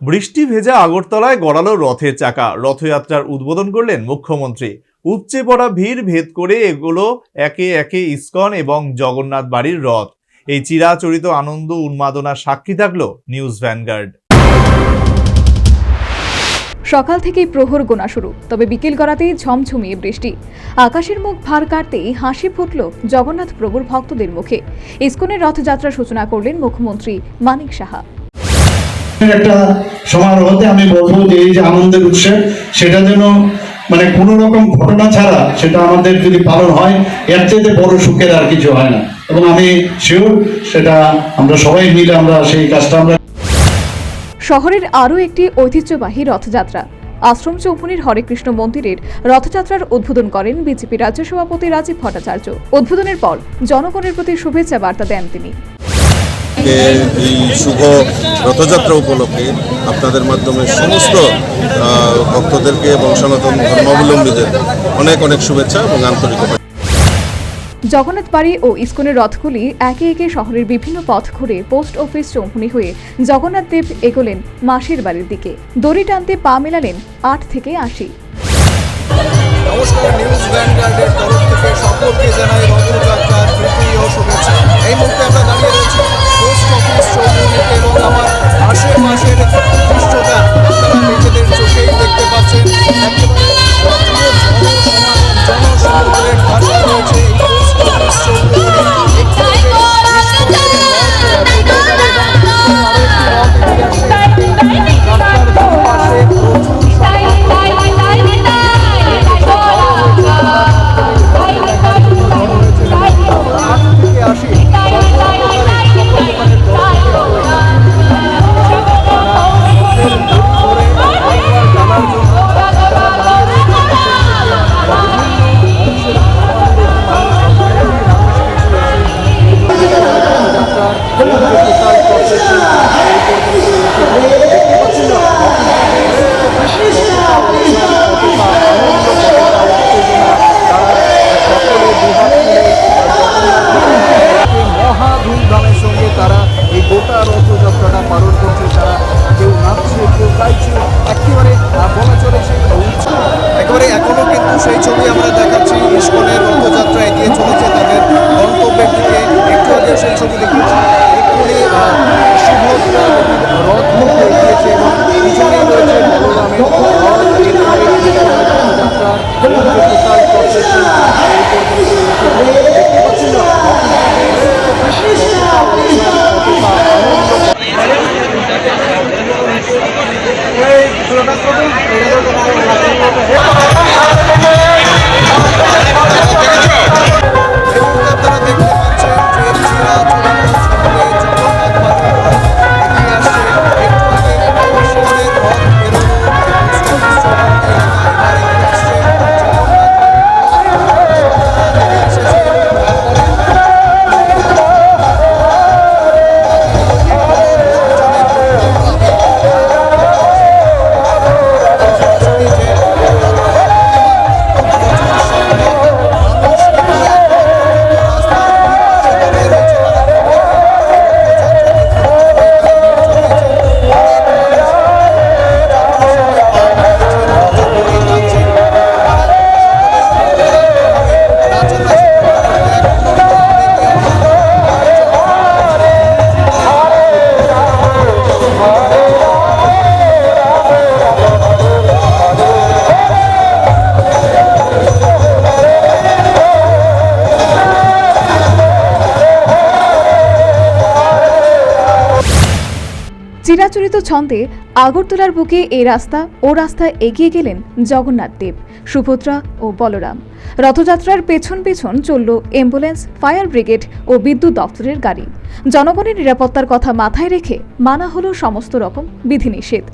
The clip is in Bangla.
বৃষ্টি ভেজা আগরতলায় গড়ালো রথের চাকা। রথযাত্রার উদ্বোধন করলেন মুখ্যমন্ত্রী। উপচে পড়া ভিড় ভেদ করে এগুলো একে একে ইস্কন এবং জগন্নাথ বাড়ির রথ। এই চিরাচরিত আনন্দ উন্মাদনার সাক্ষী থাকল নিউজ ভ্যানগার্ড। সকাল থেকেই প্রহর গোনা শুরু, তবে বিকেল গড়াতেই ঝমঝমিয়ে বৃষ্টি। আকাশের মুখ ভার কাটতেই হাসি ফুটল জগন্নাথ প্রভুর ভক্তদের মুখে। ইস্কনের রথযাত্রার সূচনা করলেন মুখ্যমন্ত্রী মানিক সাহা। একটা সমারোহতে আমি বলব যে এই যে আনন্দের উৎসব সেটা যেন মানে কোনো রকম ঘটনা ছাড়া সেটা আমাদের যদি পালন হয়, এর চাইতে বড় সুখের আর কিছু হয় না। এবং আমি শিওর সেটা আমরা সবাই মিলে আমরা সেই কাজটা আমরা শহরের আরও একটি ঐতিহ্যবাহী রথযাত্রা। আশ্রম চৌপুনির হরেকৃষ্ণ মন্দিরের রথযাত্রার উদ্বোধন করেন বিজেপি রাজ্য সভাপতি রাজীব ভট্টাচার্য। উদ্বোধনের পর জনগণের প্রতি শুভেচ্ছা বার্তা দেন তিনি। আজকে এই শুভ রথযাত্রা উপলক্ষে আপনাদের মাধ্যমে সমস্ত ভক্তদেরকে এবং সনাতন ধর্মাবলম্বীদের অনেক অনেক শুভেচ্ছা এবং আন্তরিকতা জগন্নাথ বাড়ি ও ইস্কনের রথগুলি একে একে শহরের বিভিন্ন পথ ঘুরে পোস্ট অফিস চৌমুনি হয়ে জগন্নাথ দেব এগোলেন মাসির বাড়ির দিকে। দড়ি টানতে পা মেলালেন আট থেকে আশি। নমস্কার নিউজ ভ্যানগার্ডের তরফ থেকে সকলকে জানাই তারা এই গোটা রথযাত্রাটা পালন করছে, তারা কেউ নাচছে, কেউ গাইছে, একেবারে বলা চলে সেই উৎসব। একেবারে এখনও কিন্তু সেই ছবি আমরা দেখাচ্ছি, ইস্কনের রথযাত্রা এগিয়ে চলেছে, তাদের গন্তব্যের দিকে একটু আগে সেই ছবি দেখিয়েছি এক্ষুনি শুভ রথ মুখে এগিয়েছে চিরাচরিত ছন্দে আগরতলার বুকে এই রাস্তা ও রাস্তা এগিয়ে গেলেন জগন্নাথ দেব, সুভদ্রা ও বলরাম। রথযাত্রার পেছন পেছন চলল অ্যাম্বুলেন্স, ফায়ার ব্রিগেড ও বিদ্যুৎ দপ্তরের গাড়ি। জনগণের নিরাপত্তার কথা মাথায় রেখে মানা হলো সমস্ত রকম বিধিনিষেধ।